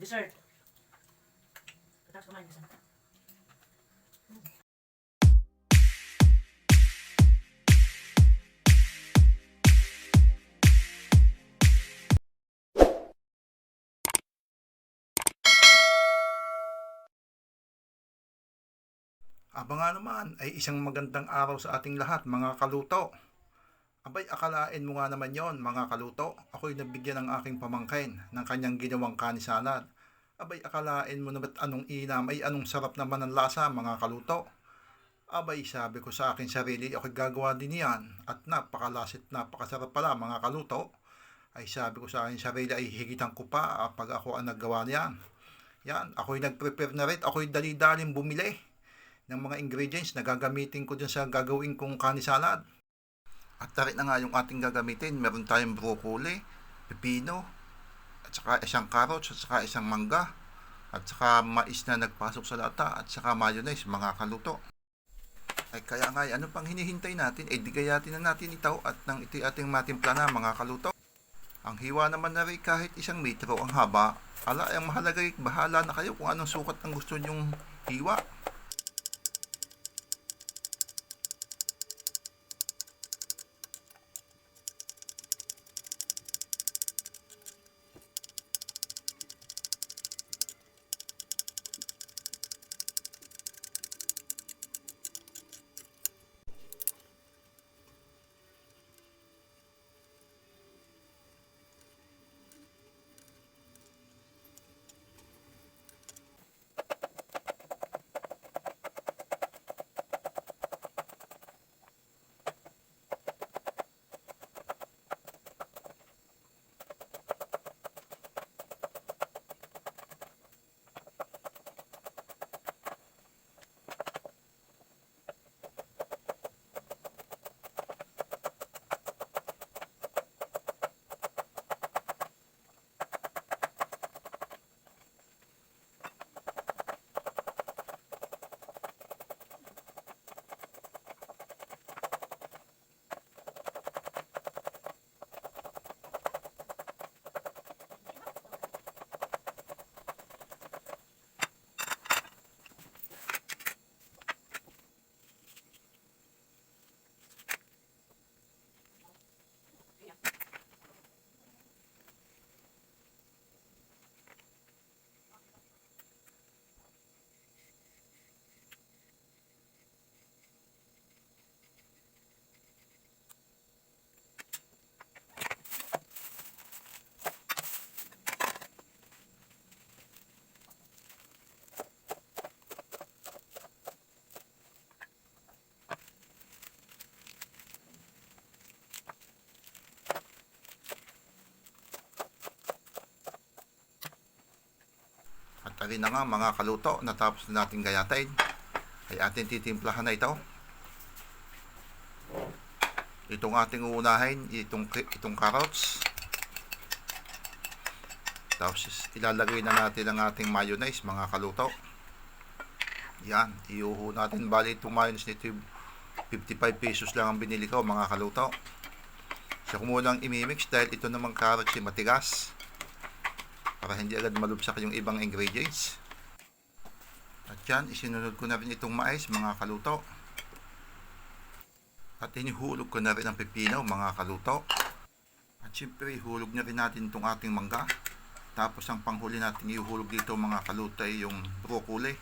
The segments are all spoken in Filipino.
Dessert. Tapos kumain ka sa. Aba nga naman ay isang magandang araw sa ating lahat mga kaluto. Abay akalain mo nga naman yon mga kaluto. Ako'y nabigyan ng aking pamangkin ng kanyang ginawang kanisalad. Abay akalain mo naman anong inam ay anong sarap naman ng lasa mga kaluto. Abay sabi ko sa akin sarili ako'y gagawa din yan at napakalasit napakasarap pala mga kaluto. Ay sabi ko sa akin sarili ay higitan ko pa ah, pag ako ang naggawa niyan. Yan, ako'y nag-prepare na rin, ako'y dali-daling bumili ng mga ingredients na gagamitin ko dyan sa gagawin kong kani salad. At tarik na nga yung ating gagamitin. Meron tayong broccoli, pepino, at saka isang carrots, at saka isang mangga, at saka mais na nagpasok sa lata, at saka mayonnaise, mga kaluto. Ay kaya nga, ano pang hinihintay natin? Eh di na natin ito at nang ito'y ating matimpla na mga kaluto. Ang hiwa naman na rin kahit isang metro ang haba. Ala, ang mahalaga ay bahala na kayo kung anong sukat ang gusto nyong hiwa. At alin na nga mga kaluto, natapos na natin gayatain. Ay atin titimplahan na ito. Itong ating uunahin, itong, itong carrots. Tapos ilalagay na natin ang ating mayonnaise mga kaluto. Yan, iuho natin. Bali itong mayonnaise nito 55 pesos lang ang binili ko mga kaluto. So kung munang imimix dahil ito namang carrots ay matigas para hindi agad malubsak yung ibang ingredients. At yan, isinunod ko na rin itong mais, mga kaluto. At inihulog ko na rin ang pepino, mga kaluto. At syempre, ihulog na rin natin itong ating mangga. Tapos ang panghuli natin ihulog dito, mga kaluto, ay yung broccoli.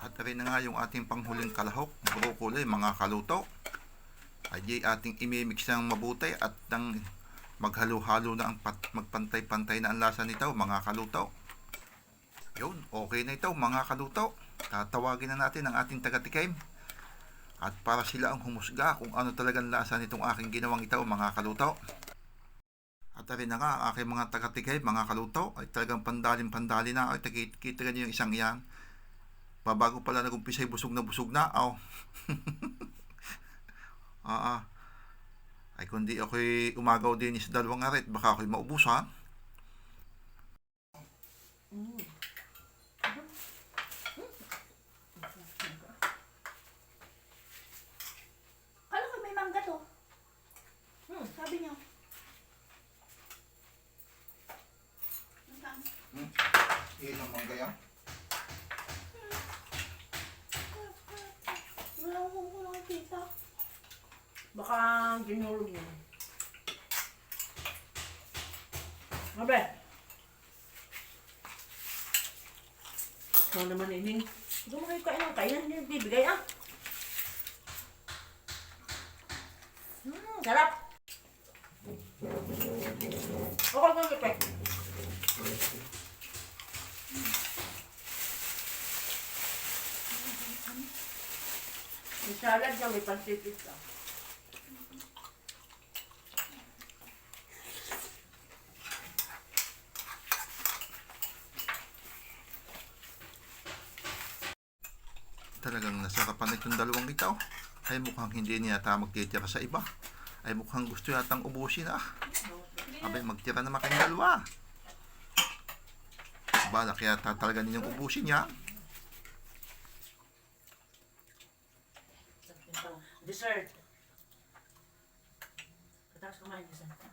At rin na nga yung ating panghuling kalahok, broccoli, mga kaluto. Ay ating imimix ng mabuti at ng maghalo-halo na ang pat- magpantay-pantay na ang lasa nito mga kaluto. Yun, okay na ito mga kaluto. Tatawagin na natin ang ating taga-tikim. At para sila ang humusga kung ano talagang lasa nitong aking ginawang ito mga kaluto. At rin na nga ang aking mga taga-tikim mga kaluto ay talagang pandalin-pandali na. Ay, kita niyo yung isang yan. Babago pala nag-umpisa ay busog na busog na. Oh. Ah, ah. Ay kundi ako'y umagaw din sa dalawang arit, baka ako'y maubos ha. Kala ko may mangga to. Hmm, sabi niyo. Hmm. Ang mangga yan. Baka ginulog niya. Mabe. Ikaw naman ining. Hindi mo kayo kain ng kain. Hindi bibigay ah. Hmm, sarap. Okay kang ipek. May salad niya, may pansipit ka. Talagang nasarapan itong dalawang ito. Ay mukhang hindi niya yata magtitira sa iba. Ay mukhang gusto yatang ubusin ah. Abay magtira naman kayong dalawa. Bala kaya ta- talaga ninyong ubusin niya. Dessert. Katapos kumain, dessert.